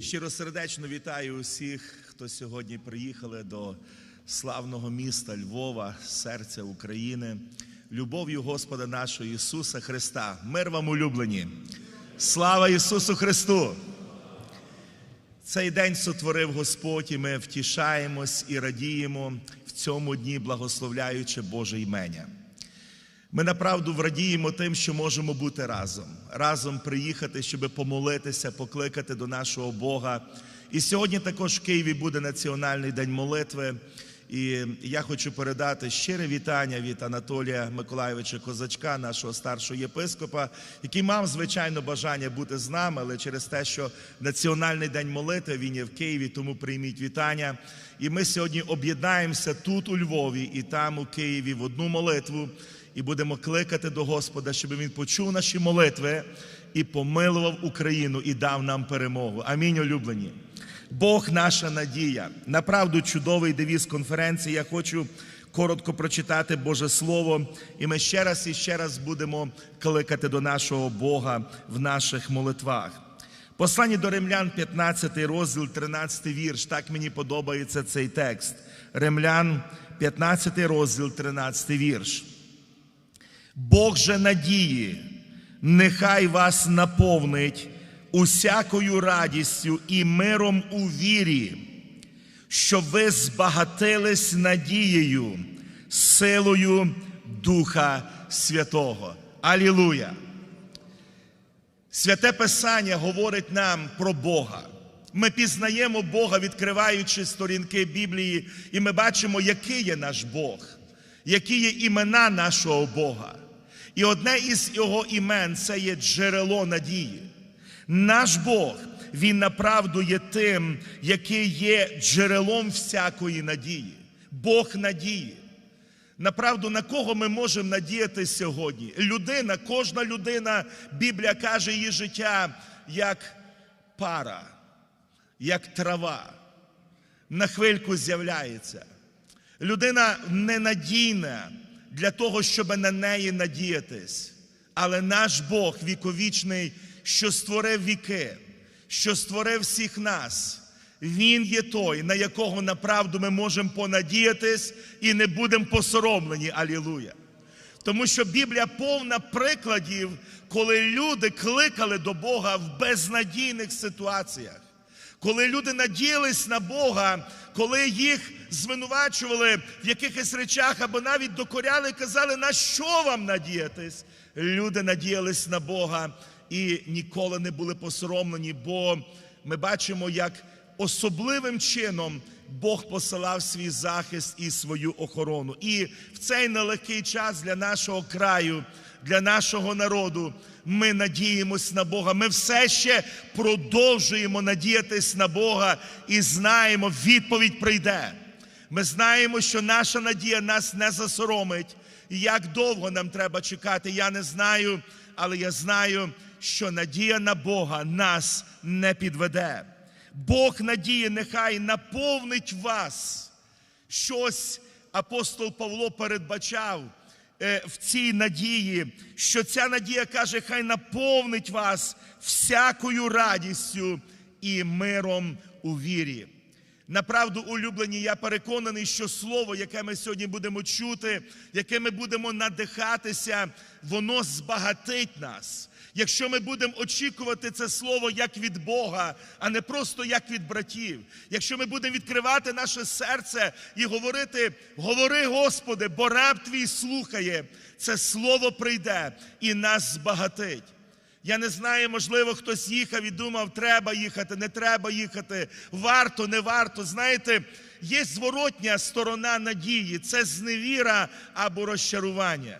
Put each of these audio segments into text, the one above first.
Щиросердечно вітаю усіх, хто сьогодні приїхали до славного міста Львова, серця України, любов'ю Господа нашого Ісуса Христа. Мир вам улюблені! Слава Ісусу Христу! Цей день сотворив Господь, і ми втішаємось і радіємо в цьому дні, благословляючи Боже імення. Ми направду врадіємо тим, що можемо бути разом, разом приїхати, щоб помолитися, покликати до нашого Бога. І сьогодні також в Києві буде Національний день молитви. І я хочу передати щире вітання від Анатолія Миколайовича Козачка, нашого старшого єпископа, який мав звичайно бажання бути з нами, але через те, що Національний день молитви він є в Києві, тому прийміть вітання. І ми сьогодні об'єднаємося тут у Львові і там у Києві в одну молитву і будемо кликати до Господа, щоб Він почув наші молитви і помилував Україну і дав нам перемогу. Амінь, улюблені. Бог наша надія. Направду чудовий девіз конференції. Я хочу коротко прочитати Боже Слово, і ми ще раз і ще раз будемо кликати до нашого Бога в наших молитвах. Послання до римлян, 15 розділ, 13 вірш. Так мені подобається цей текст. Римлян, 15 розділ, 13 вірш. Бог же надії, нехай вас наповнить усякою радістю і миром у вірі, щоб ви збагатились надією, силою Духа Святого. Алілуя! Святе Писання говорить нам про Бога. Ми пізнаємо Бога, відкриваючи сторінки Біблії, і ми бачимо, який є наш Бог, які є імена нашого Бога. І одне із його імен це є джерело надії. Наш Бог, Він направду є тим, який є джерелом всякої надії. Бог надії. Направду, на кого ми можемо надіяти сьогодні? Людина, кожна людина, Біблія каже, її життя як пара, як трава. На хвильку з'являється. Людина ненадійна для того, щоб на неї надіятись. Але наш Бог віковічний, що створив віки, що створив всіх нас, Він є той, на якого направду ми можемо понадіятись і не будемо посоромлені. Алілуя. Тому що Біблія повна прикладів, коли люди кликали до Бога в безнадійних ситуаціях. Коли люди надіялись на Бога, коли їх звинувачували в якихось речах або навіть докоряли, казали, на що вам надіятись? Люди надіялись на Бога і ніколи не були посоромлені, бо ми бачимо, як особливим чином Бог посилав свій захист і свою охорону. І в цей нелегкий час для нашого краю, для нашого народу. Ми надіємось на Бога. Ми все ще продовжуємо надіятись на Бога і знаємо, відповідь прийде. Ми знаємо, що наша надія нас не засоромить. І як довго нам треба чекати, я не знаю, але я знаю, що надія на Бога нас не підведе. Бог надії, нехай наповнить вас. Щось апостол Павло передбачав в цій надії, що ця надія каже, хай наповнить вас всякою радістю і миром у вірі. Направду, улюблені, я переконаний, що слово, яке ми сьогодні будемо чути, яке ми будемо надихатися, воно збагатить нас. Якщо ми будемо очікувати це слово як від Бога, а не просто як від братів, якщо ми будемо відкривати наше серце і говорити: говори, Господи, бо раб твій слухає, це слово прийде і нас збагатить. Я не знаю, можливо, хтось їхав і думав, треба їхати, не треба їхати, варто, не варто. Знаєте, є зворотня сторона надії, це зневіра або розчарування.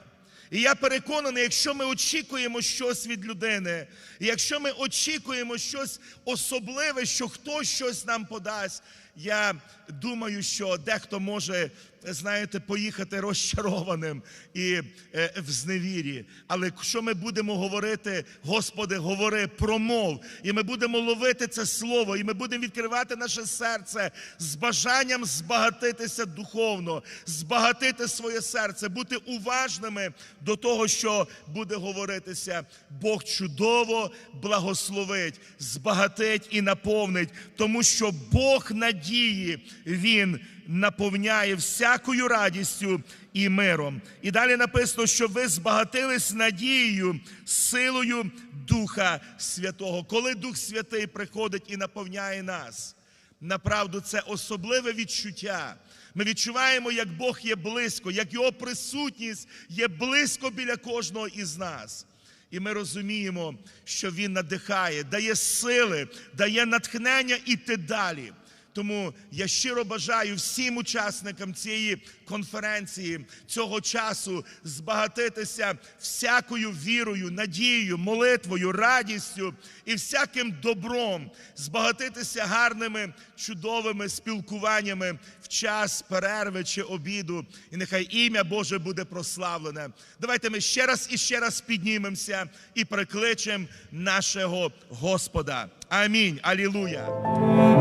І я переконаний, якщо ми очікуємо щось від людини, якщо ми очікуємо щось особливе, що хтось щось нам подасть, я думаю, що дехто може знаєте, поїхати розчарованим і е, в зневірі. Але що ми будемо говорити, Господи, говори, промов, і ми будемо ловити це слово, і ми будемо відкривати наше серце з бажанням збагатитися духовно, збагатити своє серце, бути уважними до того, що буде говоритися. Бог чудово благословить, збагатить і наповнить, тому що Бог надії Він наповняє всякою радістю і миром. І далі написано, що ви збагатились надією, силою Духа Святого. Коли Дух Святий приходить і наповняє нас, направду це особливе відчуття. Ми відчуваємо, як Бог є близько, як Його присутність є близько біля кожного із нас. І ми розуміємо, що Він надихає, дає сили, дає натхнення іти далі. Тому я щиро бажаю всім учасникам цієї конференції цього часу збагатитися всякою вірою, надією, молитвою, радістю і всяким добром, збагатитися гарними, чудовими спілкуваннями в час перерви чи обіду. І нехай ім'я Боже буде прославлене. Давайте ми ще раз і ще раз піднімемося і прикличемо нашого Господа. Амінь. Алілуя.